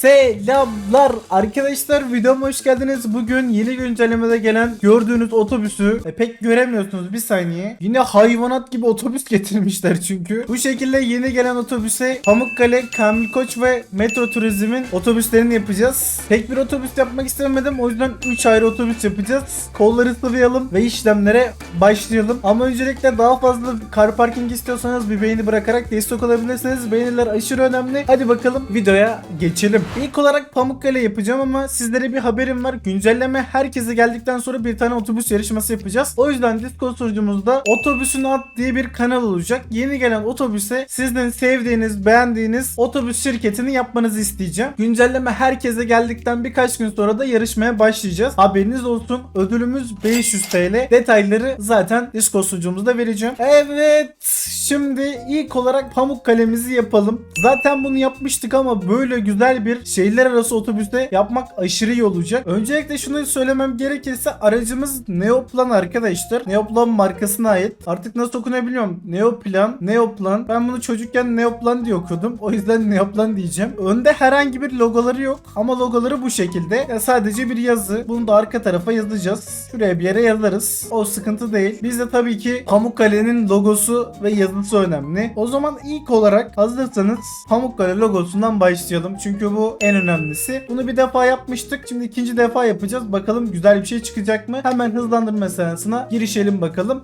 Selamlar arkadaşlar videoma hoş geldiniz. Bugün yeni güncellemede gelen gördüğünüz otobüsü e, pek göremiyorsunuz bir saniye. Yine hayvanat gibi otobüs getirmişler çünkü. Bu şekilde yeni gelen otobüse Pamukkale, Kamil Koç ve Metro Turizm'in otobüslerini yapacağız. Pek bir otobüs yapmak istemedim o yüzden 3 ayrı otobüs yapacağız. Kolları sıvayalım ve işlemlere başlayalım. Ama öncelikle daha fazla car parking istiyorsanız bir beğeni bırakarak destek olabilirsiniz. Beğeniler aşırı önemli. Hadi bakalım videoya geçelim. İlk olarak Pamukkale yapacağım ama sizlere bir haberim var. Güncelleme herkese geldikten sonra bir tane otobüs yarışması yapacağız. O yüzden Discord sunucumuzda otobüsün at diye bir kanal olacak. Yeni gelen otobüse sizin sevdiğiniz, beğendiğiniz otobüs şirketini yapmanızı isteyeceğim. Güncelleme herkese geldikten birkaç gün sonra da yarışmaya başlayacağız. Haberiniz olsun. Ödülümüz 500 TL. Detayları zaten Discord sunucumuzda vereceğim. Evet. Şimdi ilk olarak Pamukkale'mizi yapalım. Zaten bunu yapmıştık ama böyle güzel bir şehirler arası otobüste yapmak aşırı iyi olacak. Öncelikle şunu söylemem gerekirse aracımız Neoplan arkadaşlar. Neoplan markasına ait. Artık nasıl okunabiliyorum? Neoplan, Neoplan. Ben bunu çocukken Neoplan diye okudum. O yüzden Neoplan diyeceğim. Önde herhangi bir logoları yok ama logoları bu şekilde. Ya sadece bir yazı. Bunu da arka tarafa yazacağız. Şuraya bir yere yazarız. O sıkıntı değil. Bizde tabii ki Pamukkale'nin logosu ve yazısı önemli. O zaman ilk olarak hazırsanız Pamukkale logosundan başlayalım. Çünkü bu en önemlisi. Bunu bir defa yapmıştık. Şimdi ikinci defa yapacağız. Bakalım güzel bir şey çıkacak mı? Hemen hızlandırma seansına girişelim bakalım.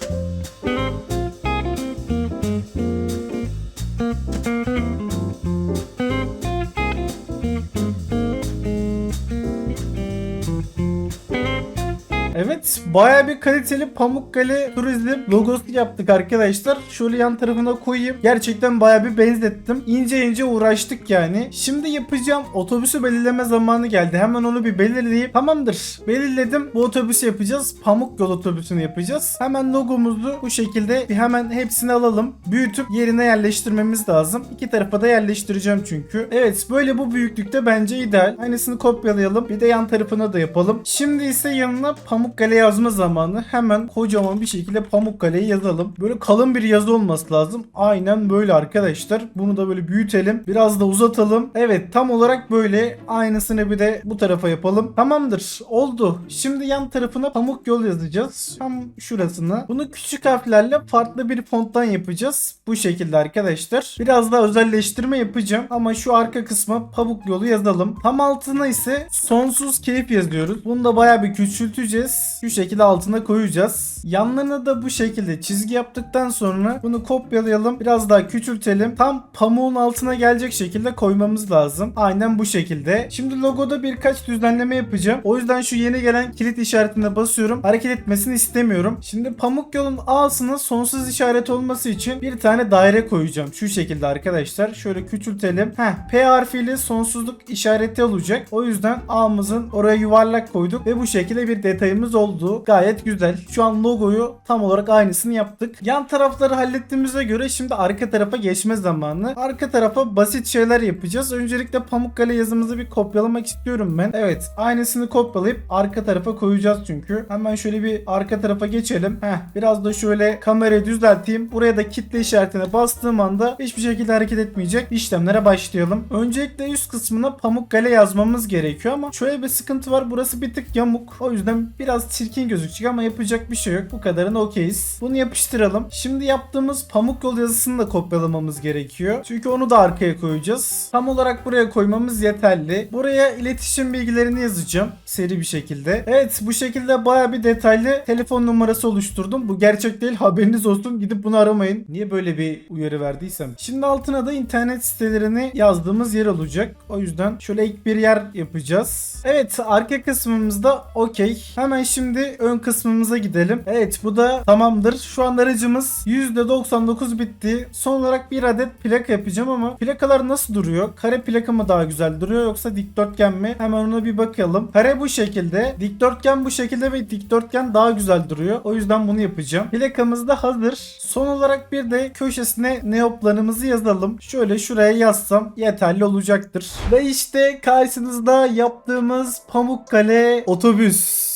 Evet baya bir kaliteli Pamukkale Turizm logosu yaptık arkadaşlar. Şöyle yan tarafına koyayım. Gerçekten baya bir benzettim. İnce ince uğraştık yani. Şimdi yapacağım otobüsü belirleme zamanı geldi. Hemen onu bir belirleyeyim. Tamamdır. Belirledim. Bu otobüsü yapacağız. Pamuk yol otobüsünü yapacağız. Hemen logomuzu bu şekilde bir hemen hepsini alalım. Büyütüp yerine yerleştirmemiz lazım. İki tarafa da yerleştireceğim çünkü. Evet böyle bu büyüklükte bence ideal. Aynısını kopyalayalım. Bir de yan tarafına da yapalım. Şimdi ise yanına Pamukkale yazma zamanı. Hemen kocaman bir şekilde Pamukkale'yi yazalım. Böyle kalın bir yazı olması lazım. Aynen böyle arkadaşlar. Bunu da böyle büyütelim. Biraz da uzatalım. Evet tam olarak böyle. Aynısını bir de bu tarafa yapalım. Tamamdır. Oldu. Şimdi yan tarafına pamuk yol yazacağız. Tam şurasını. Bunu küçük harflerle farklı bir fonttan yapacağız. Bu şekilde arkadaşlar. Biraz daha özelleştirme yapacağım. Ama şu arka kısma pamuk yolu yazalım. Tam altına ise sonsuz keyif yazıyoruz. Bunu da bayağı bir küçülteceğiz. Şu şekilde altına koyacağız. Yanlarına da bu şekilde çizgi yaptıktan sonra bunu kopyalayalım. Biraz daha küçültelim. Tam pamuğun altına gelecek şekilde koymamız lazım. Aynen bu şekilde. Şimdi logoda birkaç düzenleme yapacağım. O yüzden şu yeni gelen kilit işaretine basıyorum. Hareket etmesini istemiyorum. Şimdi pamuk yolun A'sına sonsuz işaret olması için bir tane daire koyacağım. Şu şekilde arkadaşlar. Şöyle küçültelim. Heh, P harfiyle sonsuzluk işareti olacak. O yüzden A'mızın oraya yuvarlak koyduk ve bu şekilde bir detayımız oldu. Gayet güzel. Şu an logoyu tam olarak aynısını yaptık. Yan tarafları hallettiğimize göre şimdi arka tarafa geçme zamanı. Arka tarafa basit şeyler yapacağız. Öncelikle Pamukkale yazımızı bir kopyalamak istiyorum ben. Evet aynısını kopyalayıp arka tarafa koyacağız çünkü. Hemen şöyle bir arka tarafa geçelim. Heh, biraz da şöyle kamerayı düzelteyim. Buraya da kitle işaretine bastığım anda hiçbir şekilde hareket etmeyecek. İşlemlere başlayalım. Öncelikle üst kısmına Pamukkale yazmamız gerekiyor ama şöyle bir sıkıntı var. Burası bir tık yamuk. O yüzden biraz çirkin gözükecek ama yapacak bir şey yok. Bu kadarına okeyiz. Bunu yapıştıralım. Şimdi yaptığımız pamuk yol yazısını da kopyalamamız gerekiyor. Çünkü onu da arkaya koyacağız. Tam olarak buraya koymamız yeterli. Buraya iletişim bilgilerini yazacağım. Seri bir şekilde. Evet bu şekilde baya bir detaylı telefon numarası oluşturdum. Bu gerçek değil haberiniz olsun. Gidip bunu aramayın. Niye böyle bir uyarı verdiysem. Şimdi altına da internet sitelerini yazdığımız yer olacak. O yüzden şöyle ilk bir yer yapacağız. Evet arka kısmımızda okey. Hemen şimdi ön kısmımıza gidelim. Evet bu da tamamdır. Şu an aracımız %99 bitti. Son olarak bir adet plaka yapacağım ama plakalar nasıl duruyor? Kare plaka mı daha güzel duruyor yoksa dikdörtgen mi? Hemen ona bir bakalım. Kare bu şekilde. Dikdörtgen bu şekilde ve dikdörtgen daha güzel duruyor. O yüzden bunu yapacağım. Plakamız da hazır. Son olarak bir de köşesine neoplanımızı yazalım. Şöyle şuraya yazsam yeterli olacaktır. Ve işte karşınızda yaptığımız Pamukkale otobüs.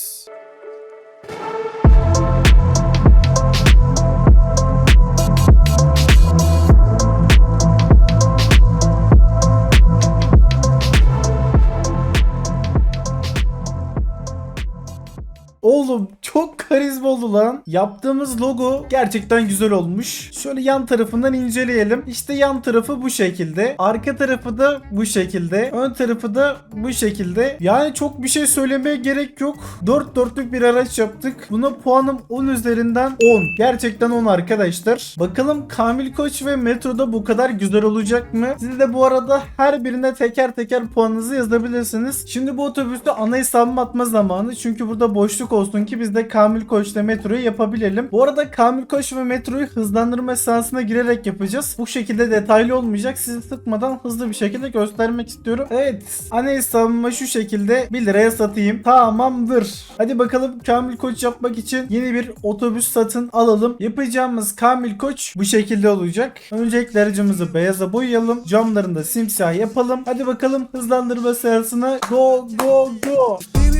Oğlum çok karizma oldu lan. Yaptığımız logo gerçekten güzel olmuş. Şöyle yan tarafından inceleyelim. İşte yan tarafı bu şekilde. Arka tarafı da bu şekilde. Ön tarafı da bu şekilde. Yani çok bir şey söylemeye gerek yok. 4 dörtlük bir araç yaptık. Buna puanım 10 üzerinden 10. Gerçekten 10 arkadaşlar. Bakalım Kamil Koç ve Metro'da bu kadar güzel olacak mı? Siz de bu arada her birine teker teker puanınızı yazabilirsiniz. Şimdi bu otobüste ana hesabıma atma zamanı. Çünkü burada boşluk olsun ki biz de Kamil Koç Metro'yu yapabilelim. Bu arada Kamil Koç ve Metro'yu hızlandırma esasına girerek yapacağız. Bu şekilde detaylı olmayacak. Sizi sıkmadan hızlı bir şekilde göstermek istiyorum. Evet. Ana hesabıma şu şekilde 1 liraya satayım. Tamamdır. Hadi bakalım Kamil Koç yapmak için yeni bir otobüs satın alalım. Yapacağımız Kamil Koç bu şekilde olacak. Öncelikle aracımızı beyaza boyayalım. Camlarını da simsiyah yapalım. Hadi bakalım hızlandırma sırasına go go go. Baby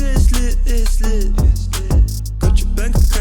wanna sit, she can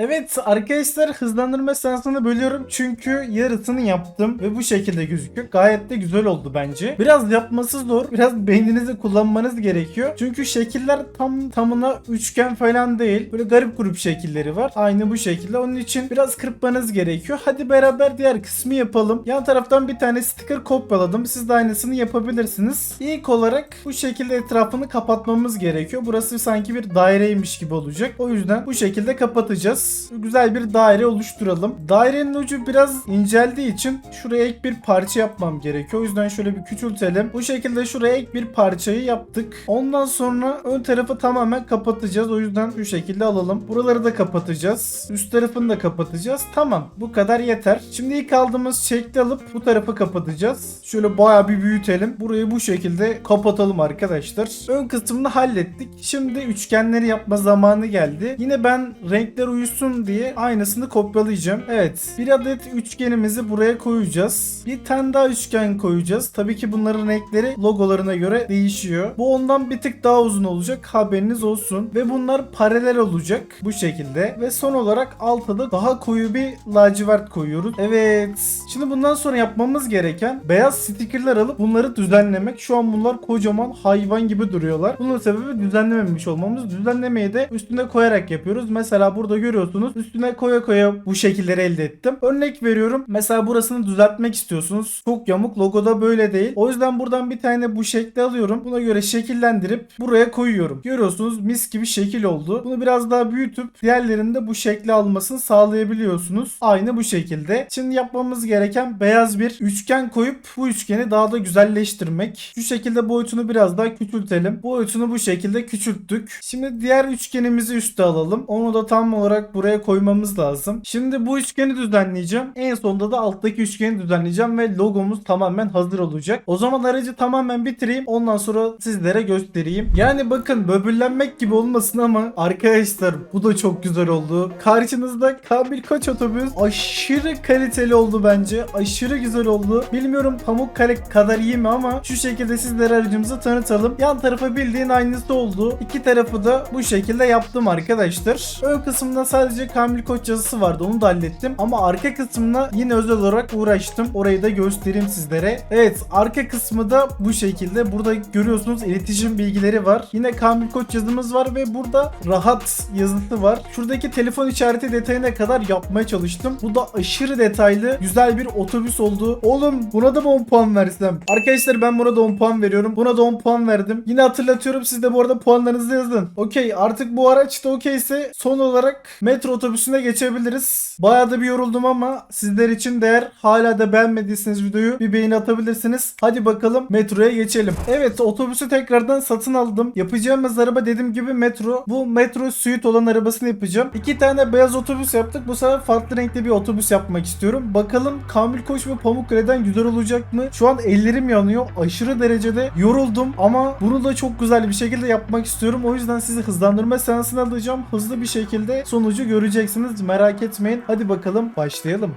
Evet arkadaşlar hızlandırma sırasını bölüyorum çünkü yarısını yaptım ve bu şekilde gözüküyor. Gayet de güzel oldu bence. Biraz yapması zor. Biraz beyninizi kullanmanız gerekiyor. Çünkü şekiller tam tamına üçgen falan değil. Böyle garip grup şekilleri var. Aynı bu şekilde. Onun için biraz kırpmanız gerekiyor. Hadi beraber diğer kısmı yapalım. Yan taraftan bir tane sticker kopyaladım. Siz de aynısını yapabilirsiniz. İlk olarak bu şekilde etrafını kapatmamız gerekiyor. Burası sanki bir daireymiş gibi olacak. O yüzden bu şekilde kapatacağız. Güzel bir daire oluşturalım. Dairenin ucu biraz inceldiği için şuraya ek bir parça yapmam gerekiyor. O yüzden şöyle bir küçültelim. Bu şekilde şuraya ek bir parçayı yaptık. Ondan sonra ön tarafı tamamen kapatacağız. O yüzden şu şekilde alalım. Buraları da kapatacağız. Üst tarafını da kapatacağız. Tamam. Bu kadar yeter. Şimdi ilk aldığımız şekli alıp bu tarafı kapatacağız. Şöyle bayağı bir büyütelim. Burayı bu şekilde kapatalım arkadaşlar. Ön kısmını hallettik. Şimdi üçgenleri yapma zamanı geldi. Yine ben renkler uyusun diye aynısını kopyalayacağım. Evet. Bir adet üçgenimizi buraya koyacağız. Bir tane daha üçgen koyacağız. Tabii ki bunların renkleri logolarına göre değişiyor. Bu ondan bir tık daha uzun olacak. Haberiniz olsun. Ve bunlar paralel olacak. Bu şekilde. Ve son olarak altta da daha koyu bir lacivert koyuyoruz. Evet. Şimdi bundan sonra yapmamız gereken beyaz stickerler alıp bunları düzenlemek. Şu an bunlar kocaman hayvan gibi duruyorlar. Bunun sebebi düzenlememiş olmamız. Düzenlemeyi de üstüne koyarak yapıyoruz. Mesela burada görüyorsunuz. Üstüne koya koya bu şekilleri elde ettim. Örnek veriyorum. Mesela burasını düzeltmek istiyorsunuz. Çok yamuk. Logoda böyle değil. O yüzden buradan bir tane bu şekli alıyorum. Buna göre şekillendirip buraya koyuyorum. Görüyorsunuz mis gibi şekil oldu. Bunu biraz daha büyütüp diğerlerinin de bu şekli almasını sağlayabiliyorsunuz. Aynı bu şekilde. Şimdi yapmamız gereken beyaz bir üçgen koyup bu üçgeni daha da güzelleştirmek. Şu şekilde boyutunu biraz daha küçültelim. Boyutunu bu şekilde küçülttük. Şimdi diğer üçgenimizi üste alalım. Onu da tam olarak buraya koymamız lazım. Şimdi bu üçgeni düzenleyeceğim. En sonunda da alttaki üçgeni düzenleyeceğim ve logomuz tamamen hazır olacak. O zaman aracı tamamen bitireyim. Ondan sonra sizlere göstereyim. Yani bakın böbürlenmek gibi olmasın ama arkadaşlar bu da çok güzel oldu. Karşınızda K1 Koç otobüs aşırı kaliteli oldu bence. Aşırı güzel oldu. Bilmiyorum Pamukkale kadar iyi mi ama şu şekilde sizlere aracımızı tanıtalım. Yan tarafa bildiğin aynısı oldu. İki tarafı da bu şekilde yaptım arkadaşlar. Ön kısımda sadece Kamil Koç yazısı vardı onu da hallettim. Ama arka kısmına yine özel olarak uğraştım. Orayı da göstereyim sizlere. Evet arka kısmı da bu şekilde. Burada görüyorsunuz iletişim bilgileri var. Yine Kamil Koç yazımız var ve burada rahat yazısı var. Şuradaki telefon işareti detayına kadar yapmaya çalıştım. Bu da aşırı detaylı güzel bir otobüs oldu. Oğlum buna da mı 10 puan versem? Arkadaşlar ben buna da 10 puan veriyorum. Buna da 10 puan verdim. Yine hatırlatıyorum siz de bu arada puanlarınızı yazın. Okey artık bu araç da okeyse son olarak metro otobüsüne geçebiliriz. Bayağı da bir yoruldum ama sizler için değer. Hala da beğenmediyseniz videoyu bir beğeni atabilirsiniz. Hadi bakalım metroya geçelim. Evet otobüsü tekrardan satın aldım. Yapacağımız araba dediğim gibi metro. Bu metro suite olan arabasını yapacağım. İki tane beyaz otobüs yaptık. Bu sefer farklı renkli bir otobüs yapmak istiyorum. Bakalım Kamil Koç ve Pamukkale'den güzel olacak mı? Şu an ellerim yanıyor. Aşırı derecede yoruldum ama bunu da çok güzel bir şekilde yapmak istiyorum. O yüzden sizi hızlandırma seansına alacağım. Hızlı bir şekilde sonucu göreceksiniz. Merak etmeyin. Hadi bakalım başlayalım.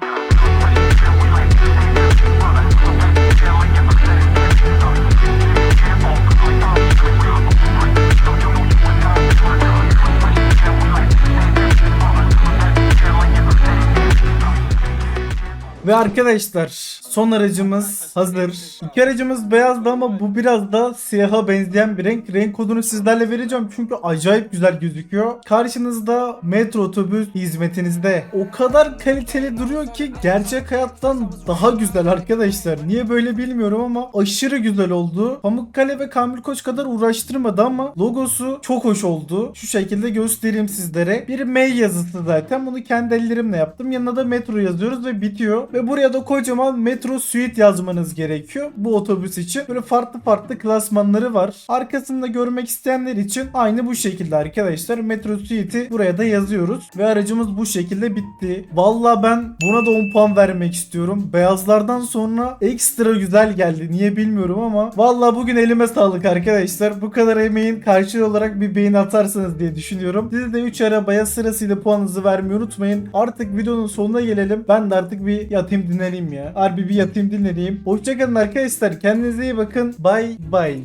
Ve arkadaşlar son aracımız hazır. İki aracımız beyazdı ama bu biraz da siyaha benzeyen bir renk. Renk kodunu sizlerle vereceğim çünkü acayip güzel gözüküyor. Karşınızda metro otobüs hizmetinizde. O kadar kaliteli duruyor ki gerçek hayattan daha güzel arkadaşlar. Niye böyle bilmiyorum ama aşırı güzel oldu. Pamukkale ve Kamil Koç kadar uğraştırmadı ama logosu çok hoş oldu. Şu şekilde göstereyim sizlere. Bir M yazısı zaten. Bunu kendi ellerimle yaptım. Yanına da metro yazıyoruz ve bitiyor. Ve buraya da kocaman metro suite yazmanız gerekiyor. Bu otobüs için. Böyle farklı farklı klasmanları var. Arkasında görmek isteyenler için aynı bu şekilde arkadaşlar. Metro suite'i buraya da yazıyoruz. Ve aracımız bu şekilde bitti. Valla ben buna da 10 puan vermek istiyorum. Beyazlardan sonra ekstra güzel geldi. Niye bilmiyorum ama. Valla bugün elime sağlık arkadaşlar. Bu kadar emeğin karşılığı olarak bir beğeni atarsanız diye düşünüyorum. Siz de 3 arabaya sırasıyla puanınızı vermeyi unutmayın. Artık videonun sonuna gelelim. Ben de artık bir yatayım dinleneyim ya. Harbi bir yatayım dinleneyim. Hoşçakalın arkadaşlar. Kendinize iyi bakın. Bye bye.